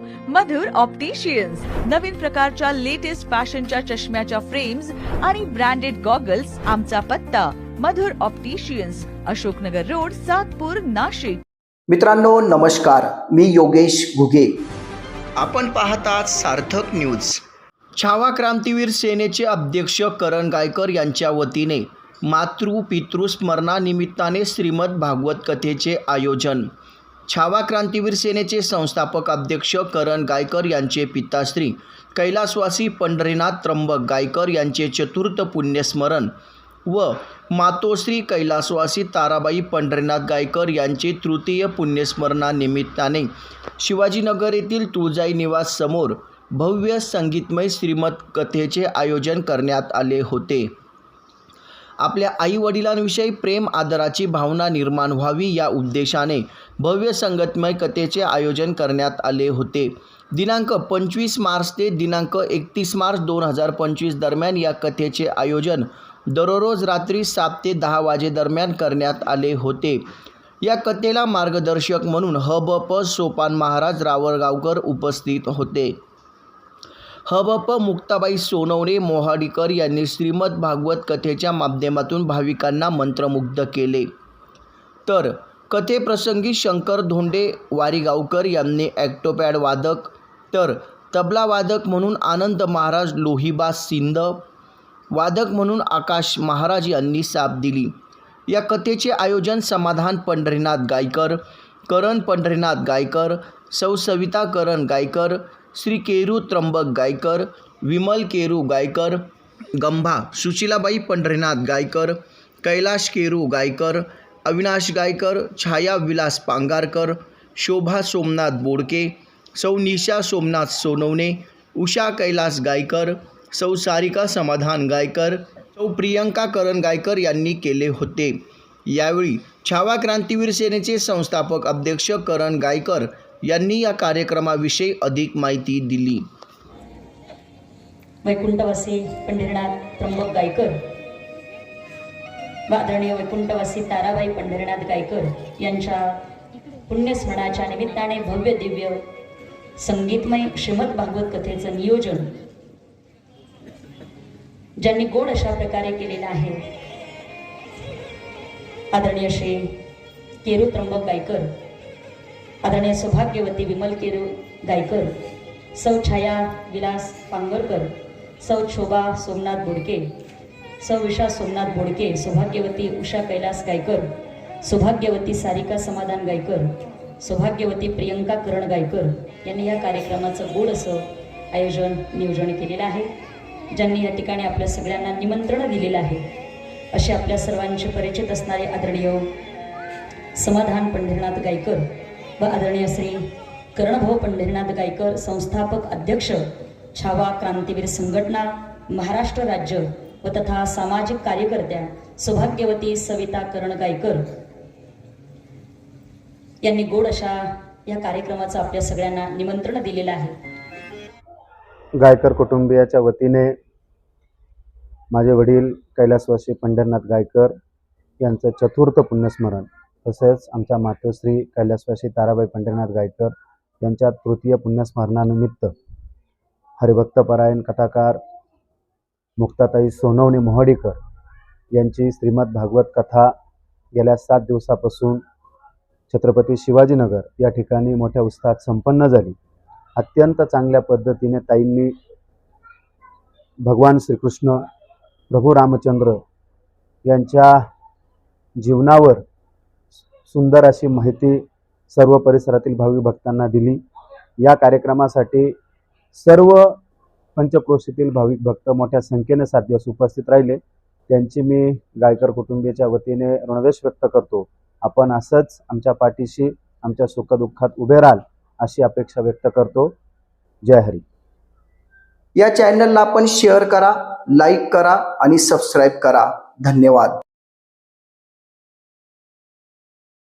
मधुर opticians नवीन प्रकारच्या latest फॅशनच्या चष्म्याच्या फ्रेम्स आणि ब्रँडेड गॉगल्स आमचा पत्ता. Madhur opticians Ashoknagar road Satpur Nashik. मित्रांनो नमस्कार. मी योगेश घुगे. आपण पाहतात सार्थक न्यूज छावा क्रांतीवीर सेनेचे अध्यक्ष करण गायकर यांच्या वतीने मातृ पितृ स्मरणानिमित्ताने श्रीमद भागवत कथेचे आयोजन. छावा क्रांतीवीर सेनेचे संस्थापक अध्यक्ष करण गायकर यांचे पिताश्री कैलासवासी पंढरीनाथ त्र्यंबक गायकर यांचे चतुर्थ पुण्यस्मरण व मातोश्री कैलासवासी ताराबाई पंढरीनाथ गायकर यांचे तृतीय पुण्यस्मरणानिमित्ताने शिवाजीनगर येथील तुळजाई निवाससमोर भव्य संगीतमय श्रीमत कथेचे आयोजन करण्यात आले होते. आपल्या आईवडिलांविषयी प्रेम आदराची भावना निर्माण व्हावी या उद्देशाने भव्य संगतमय कथेचे आयोजन करण्यात आले होते. दिनांक पंचवीस मार्च ते दिनांक एकतीस मार्च दोन हजार पंचवीस दरम्यान या कथेचे आयोजन दररोज रात्री सात ते दहा वाजेदरम्यान करण्यात आले होते. या कथेला मार्गदर्शक म्हणून ह ब प सोपान महाराज रावळगावकर उपस्थित होते. हबप मुक्ताबाई सोनवणे मोहाडीकर यांनी श्रीमद भागवत कथेच्या माध्यमातून भाविकांना मंत्रमुग्ध केले. तर कथेप्रसंगी शंकर धोंडे वारीगावकर यांनी ॲक्टोपॅड वादक तर तबला वादक म्हणून आनंद महाराज लोहिबा सिंध वादक म्हणून आकाश महाराज यांनी साथ दिली. या कथेचे आयोजन समाधान पंढरीनाथ गायकर करण पंढरीनाथ गायकर सौ सविता करण गायकर श्री केरू त्र्यंबक गायकर विमल केरू गायकर गंभा सुशीलाबाई पंढरीनाथ गायकर कैलाश केरू गायकर अविनाश गायकर छाया विलास पांगारकर शोभा सोमनाथ बोडके सौ निशा सोमनाथ सोनवणे उषा कैलास गायकर सौ सारिका समाधान गायकर सौ प्रियंका करण गायकर यांनी केले होते. यावेळी छावा क्रांतीवीर सेनेचे संस्थापक अध्यक्ष करण गायकर यांनी या कार्यक्रमाविषयी अधिक माहिती दिली. वैकुंठवासी पंढरीनाथ त्र्यंबक गायकर. व आदरणीय वैकुंठवासी ताराबाई पंढरीनाथ गायकर यांच्या पुण्यस्मरणाच्या निमित्ताने भव्य दिव्य संगीतमय श्रीमद भागवत कथेचं नियोजन ज्यांनी गोड अशा प्रकारे केलेलं आहे. आदरणीय श्री केरू त्र्यंबक गायकर आदरणीय सौभाग्यवती विमल केरू गायकर सौ छाया विलास पांगरकर सौ शोभा सोमनाथ बोडके सौ विशा सोमनाथ बोडके सौभाग्यवती उषा कैलास गायकर सौभाग्यवती सारिका समाधान गायकर सौभाग्यवती प्रियंका करण गायकर यांनी या कार्यक्रमाचं गोड असं आयोजन नियोजन केलेलं आहे. ज्यांनी या ठिकाणी आपल्या सगळ्यांना निमंत्रण दिलेलं आहे असे आपल्या सर्वांचे परिचित असणारे आदरणीय समाधान पंढरीनाथ गायकर व आदरणीय श्री करणभाऊ पंढरीनाथ गायकर संस्थापक अध्यक्ष छावा क्रांतीवीर संघटना महाराष्ट्र राज्य व तथा सामाजिक कार्यकर्त्या सौभाग्यवती सविता करण गायकर यांनी गोड अशा या कार्यक्रमाचं आपल्या सगळ्यांना निमंत्रण दिलेलं आहे. गायकर कुटुंबियाच्या वतीने माझे वडील कैलासवासी पंढरनाथ गायकर यांचं चतुर्थ पुण्यस्मरण. तसेच आमच्या मातोश्री कैलासवासी ताराबाई पंढरीनाथ गायकर यांच्या तृतीय पुण्यस्मरणानिमित्त हरिभक्तपरायण कथाकार मुक्ताताई सोनवणे मोहडीकर यांची श्रीमद भागवत कथा गेल्या सात दिवसापासून छत्रपती शिवाजीनगर या ठिकाणी मोठ्या उत्साहात संपन्न झाली. अत्यंत चांगल्या पद्धतीने ताईंनी भगवान श्रीकृष्ण प्रभू रामचंद्र यांच्या जीवनावर सुंदर अशी माहिती सर्व परिसरातील भाविक भक्तांना दिली. या कार्यक्रमासाठी सर्व पंचक्रोशीतील भाविक भक्त मोठ्या संख्येने सात दिवस उपस्थित राहिले. त्यांची मी गायकर कुटुंबियाच्या वतीने ऋणवेश व्यक्त करतो. आपण असंच आमच्या पाठीशी आमच्या सुखदुःखात उभे राहाल अशी अपेक्षा व्यक्त करतो. जय हरी. या चॅनलला आपण शेअर करा लाईक करा आणि सबस्क्राईब करा. धन्यवाद.